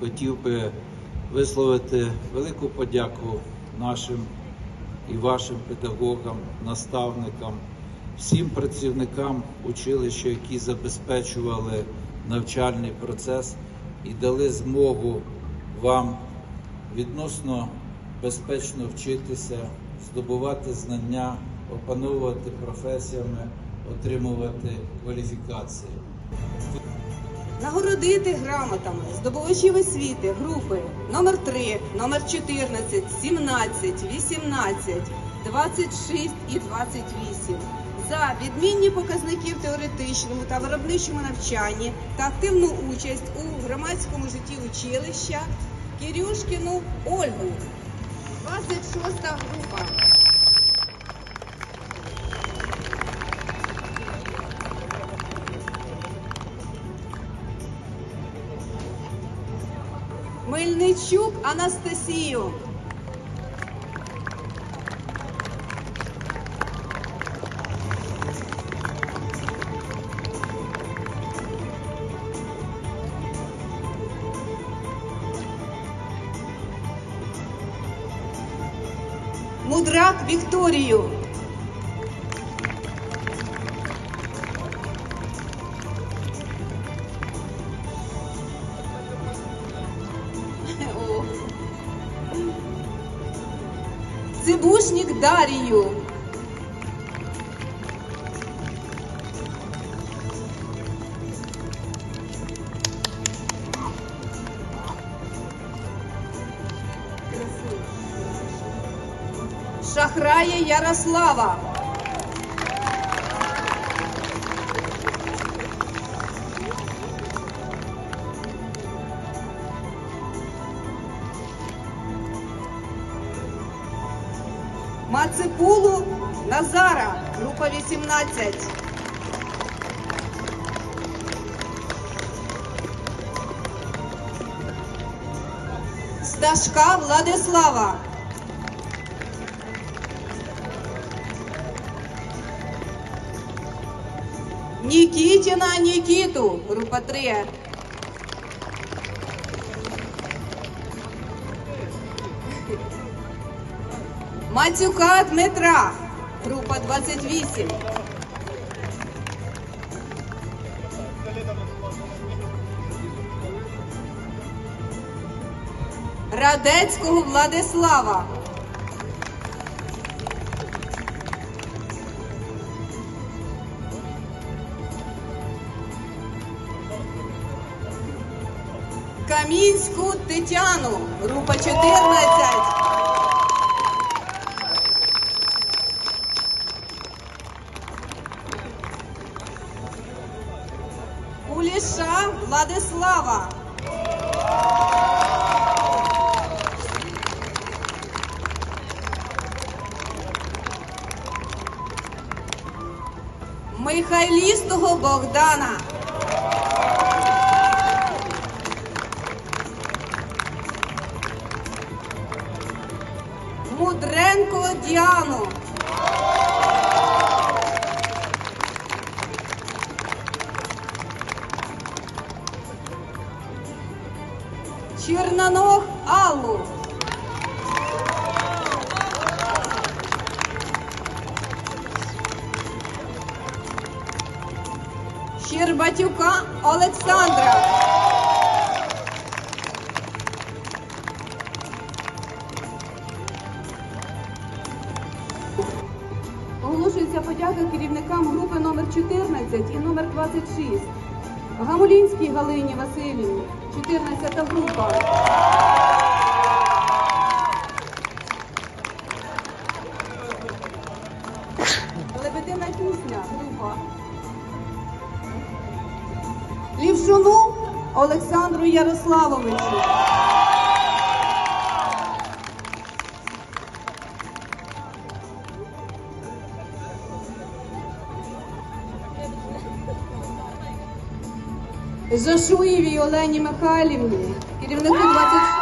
хотів би висловити велику подяку нашим і вашим педагогам, наставникам, всім працівникам училища, які забезпечували навчальний процес і дали змогу вам відносно безпечно вчитися, здобувати знання, опановувати професіями, отримувати кваліфікації. Нагородити грамотами здобувачів освіти групи номер 3, номер 14, 17, 18, 26 і 28 за відмінні показники в теоретичному та виробничому навчанні та активну участь у громадському житті училища Кирюшкіну Ольгу. 26 група. Мельничук Анастасію. Мудрак Вікторію. Трибушник Дарью. Шахрая Ярослава. Мацепулу Назара, група 18. Сташка Владислава. Нікітіна Нікіту, група 3. Мацюка Дмитра, група 28. Радецького Владислава. Камінську Тетяну, група 14. Куліша Владислава. Михайлістого Богдана. Мудренко Діану. Щербатюка Олександра. Оголошується подяка керівникам групи номер 14 і номер 26 Гамулінській Галині Васильівні, 14 група. Олександру Ярославовичу. Жашуєвій Олені Михайлівні, керівнику 26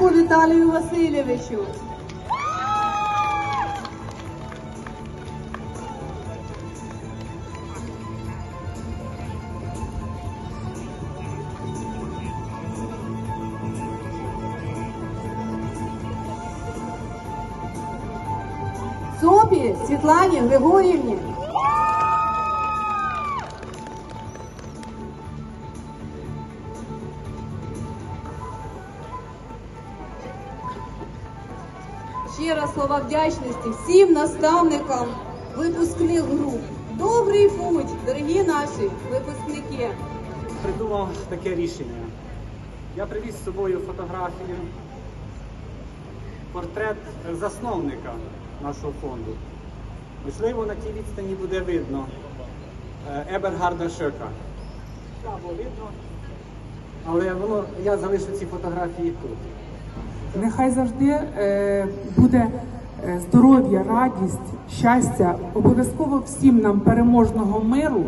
Титаренку Віталію Васильовичу. Собі Світлані Григорівні. Ще раз слова вдячності всім наставникам випускних груп. Добрий путь, дорогі наші випускники. Придумав таке рішення. Я привіз з собою фотографію, портрет засновника нашого фонду. Можливо, на тій відстані буде видно е, Ебергарда Шека. Слабо видно, але воно, я залишу ці фотографії тут. Нехай завжди е, буде е, здоров'я, радість, щастя, обов'язково всім нам переможного миру.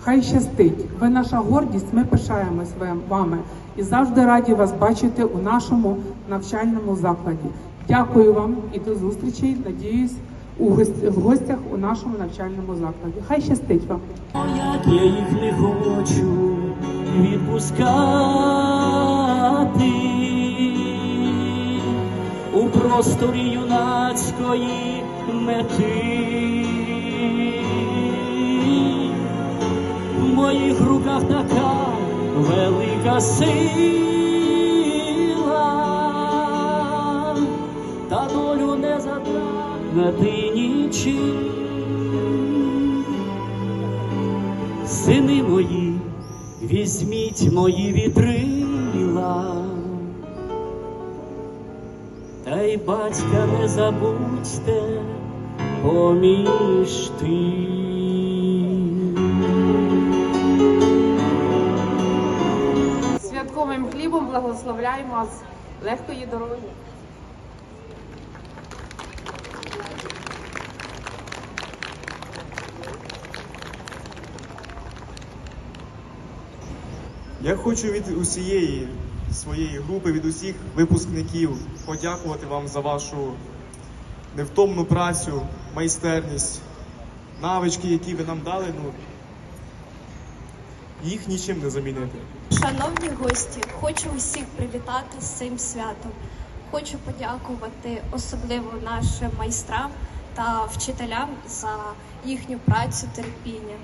Хай щастить. Ви наша гордість, ми пишаємось вами і завжди раді вас бачити у нашому навчальному закладі. Дякую вам і до зустрічей. Надіюсь, у в гостях у нашому навчальному закладі. Хай щастить вам. я їх не хочу відпускати у просторі юнацької мети. В моїх руках така велика сила, та долю не затрагнути нічим. Сини мої, візьміть мої вітрила, та й батька не забудьте поміж тим. Святковим хлібом благословляємо вас легкої дороги. Я хочу від усієї своєї групи, від усіх випускників подякувати вам за вашу невтомну працю, майстерність, навички, які ви нам дали. Ну, їх нічим не замінити. Шановні гості, хочу усіх привітати з цим святом. Хочу подякувати особливо нашим майстрам та вчителям за їхню працю, терпіння.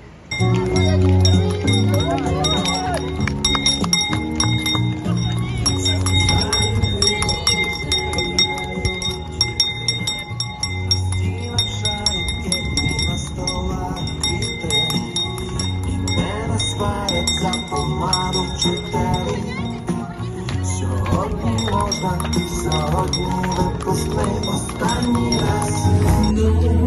Останній раз.